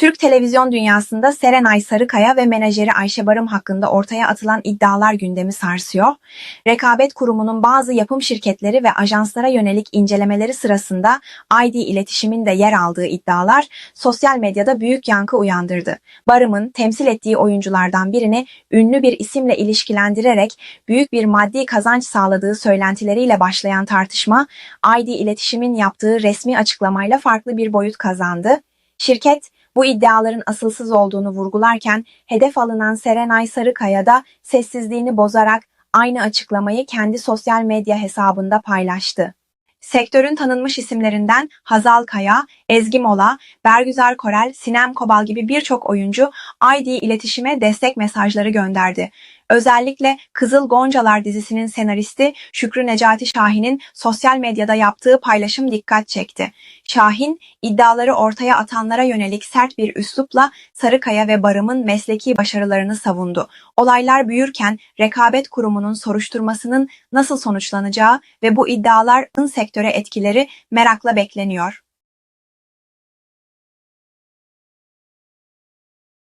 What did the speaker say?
Türk televizyon dünyasında Serenay Sarıkaya ve menajeri Ayşe Barım hakkında ortaya atılan iddialar gündemi sarsıyor. Rekabet Kurumu'nun bazı yapım şirketleri ve ajanslara yönelik incelemeleri sırasında ID iletişimin de yer aldığı iddialar sosyal medyada büyük yankı uyandırdı. Barım'ın temsil ettiği oyunculardan birini ünlü bir isimle ilişkilendirerek büyük bir maddi kazanç sağladığı söylentileriyle başlayan tartışma, ID iletişimin yaptığı resmi açıklamayla farklı bir boyut kazandı. Şirket bu iddiaların asılsız olduğunu vurgularken hedef alınan Serenay Sarıkaya da sessizliğini bozarak aynı açıklamayı kendi sosyal medya hesabında paylaştı. Sektörün tanınmış isimlerinden Hazal Kaya, Ezgi Mola, Bergüzar Korel, Sinem Kobal gibi birçok oyuncu ID iletişime destek mesajları gönderdi. Özellikle Kızıl Goncalar dizisinin senaristi Şükrü Necati Şahin'in sosyal medyada yaptığı paylaşım dikkat çekti. Şahin, iddiaları ortaya atanlara yönelik sert bir üslupla Sarıkaya ve Barım'ın mesleki başarılarını savundu. Olaylar büyürken Rekabet Kurumu'nun soruşturmasının nasıl sonuçlanacağı ve bu iddiaların sektöre etkileri merakla bekleniyor.